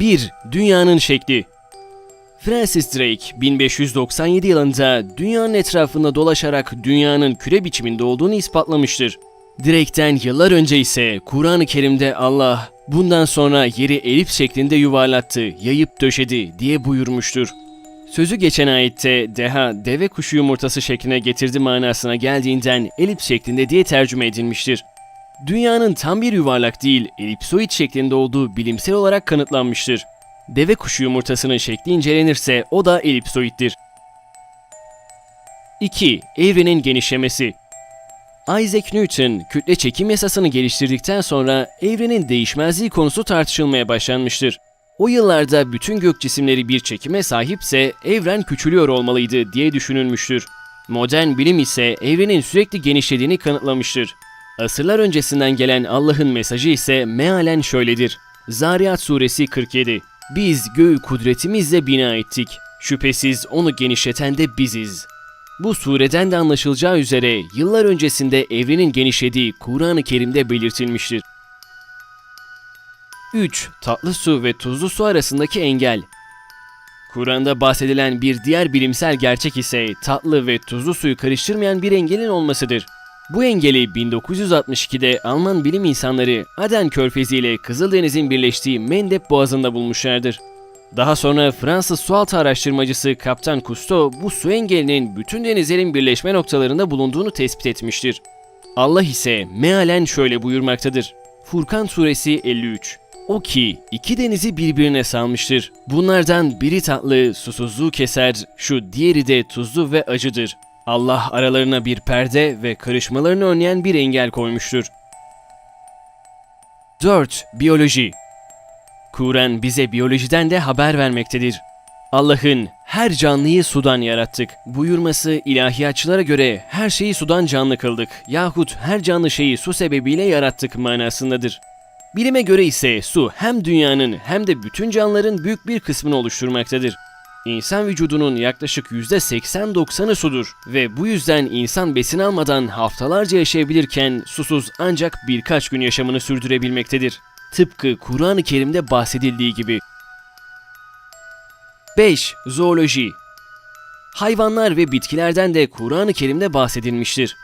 1. Dünyanın şekli Francis Drake 1597 yılında dünyanın etrafında dolaşarak dünyanın küre biçiminde olduğunu ispatlamıştır. Drake'ten yıllar önce ise Kur'an-ı Kerim'de Allah bundan sonra yeri elips şeklinde yuvarlattı, yayıp döşedi diye buyurmuştur. Sözü geçen ayette deha deve kuşu yumurtası şekline getirdi manasına geldiğinden elips şeklinde diye tercüme edilmiştir. Dünyanın tam bir yuvarlak değil, elipsoid şeklinde olduğu bilimsel olarak kanıtlanmıştır. Deve kuşu yumurtasının şekli incelenirse o da elipsoiddir. 2. Evrenin genişlemesi Isaac Newton kütle çekim yasasını geliştirdikten sonra evrenin değişmezliği konusu tartışılmaya başlanmıştır. O yıllarda bütün gök cisimleri bir çekime sahipse evren küçülüyor olmalıydı diye düşünülmüştür. Modern bilim ise evrenin sürekli genişlediğini kanıtlamıştır. Asırlar öncesinden gelen Allah'ın mesajı ise mealen şöyledir. Zariyat suresi 47 Biz göğü kudretimizle bina ettik. Şüphesiz onu genişleten de biziz. Bu sureden de anlaşılacağı üzere yıllar öncesinde evrenin genişlediği Kur'an-ı Kerim'de belirtilmiştir. 3. Tatlı su ve tuzlu su arasındaki engel Kur'an'da bahsedilen bir diğer bilimsel gerçek ise tatlı ve tuzlu suyu karıştırmayan bir engelin olmasıdır. Bu engeli 1962'de Alman bilim insanları Aden Körfezi ile Kızıldeniz'in birleştiği Mendeb Boğazı'nda bulmuşlardır. Daha sonra Fransız sualtı araştırmacısı Kaptan Cousteau bu su engelinin bütün denizlerin birleşme noktalarında bulunduğunu tespit etmiştir. Allah ise mealen şöyle buyurmaktadır. Furkan suresi 53 O ki iki denizi birbirine salmıştır. Bunlardan biri tatlı, susuzluğu keser, şu diğeri de tuzlu ve acıdır. Allah aralarına bir perde ve karışmalarını önleyen bir engel koymuştur. 4. Biyoloji Kur'an bize biyolojiden de haber vermektedir. Allah'ın her canlıyı sudan yarattık buyurması ilahiyatçılara göre her şeyi sudan canlı kıldık yahut her canlı şeyi su sebebiyle yarattık manasındadır. Bilime göre ise su hem dünyanın hem de bütün canlıların büyük bir kısmını oluşturmaktadır. İnsan vücudunun yaklaşık %80-90'ı sudur ve bu yüzden insan besin almadan haftalarca yaşayabilirken susuz ancak birkaç gün yaşamını sürdürebilmektedir. Tıpkı Kur'an-ı Kerim'de bahsedildiği gibi. 5. Zooloji Hayvanlar ve bitkilerden de Kur'an-ı Kerim'de bahsedilmiştir.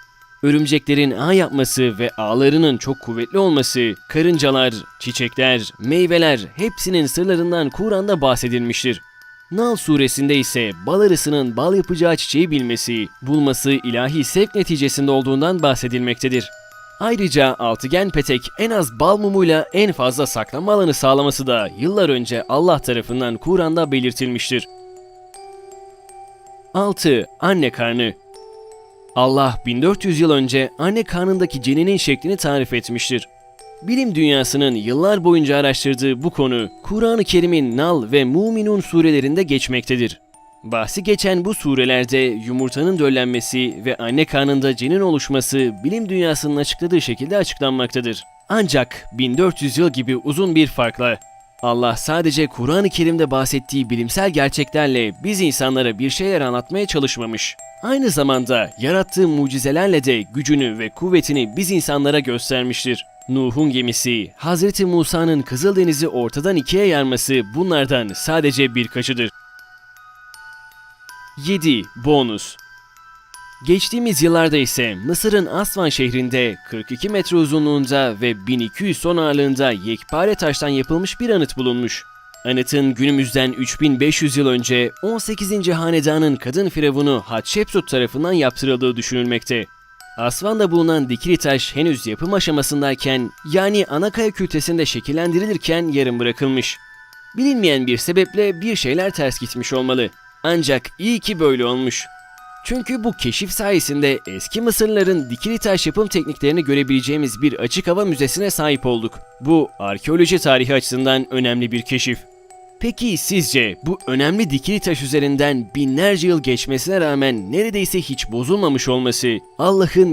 Örümceklerin ağ yapması ve ağlarının çok kuvvetli olması, karıncalar, çiçekler, meyveler hepsinin sırlarından Kur'an'da bahsedilmiştir. Nal suresinde ise bal arısının bal yapacağı çiçeği bilmesi, bulması ilahi sevk neticesinde olduğundan bahsedilmektedir. Ayrıca altıgen petek en az bal mumuyla en fazla saklanma alanı sağlaması da yıllar önce Allah tarafından Kur'an'da belirtilmiştir. 6. Anne karnı Allah 1400 yıl önce anne karnındaki ceninin şeklini tarif etmiştir. Bilim dünyasının yıllar boyunca araştırdığı bu konu Kur'an-ı Kerim'in Nal ve Muminun surelerinde geçmektedir. Bahsi geçen bu surelerde yumurtanın döllenmesi ve anne karnında cenin oluşması bilim dünyasının açıkladığı şekilde açıklanmaktadır. Ancak 1400 yıl gibi uzun bir farkla Allah sadece Kur'an-ı Kerim'de bahsettiği bilimsel gerçeklerle biz insanlara bir şeyler anlatmaya çalışmamış. Aynı zamanda yarattığı mucizelerle de gücünü ve kuvvetini biz insanlara göstermiştir. Nuh'un gemisi, Hazreti Musa'nın Kızıldeniz'i ortadan ikiye yarması bunlardan sadece birkaçıdır. 7. Bonus Geçtiğimiz yıllarda ise Mısır'ın Asvan şehrinde 42 metre uzunluğunda ve 1200 ton ağırlığında yekpare taştan yapılmış bir anıt bulunmuş. Anıtın günümüzden 3500 yıl önce 18. hanedanın kadın firavunu Hatshepsut tarafından yaptırıldığı düşünülmekte. Asvan'da bulunan dikili taş henüz yapım aşamasındayken yani ana kaya kütlesinde şekillendirilirken yarım bırakılmış. Bilinmeyen bir sebeple bir şeyler ters gitmiş olmalı. Ancak iyi ki böyle olmuş. Çünkü bu keşif sayesinde eski Mısırlıların dikili taş yapım tekniklerini görebileceğimiz bir açık hava müzesine sahip olduk. Bu arkeoloji tarihi açısından önemli bir keşif. Peki sizce bu önemli dikili taş üzerinden binlerce yıl geçmesine rağmen neredeyse hiç bozulmamış olması Allah'ın bir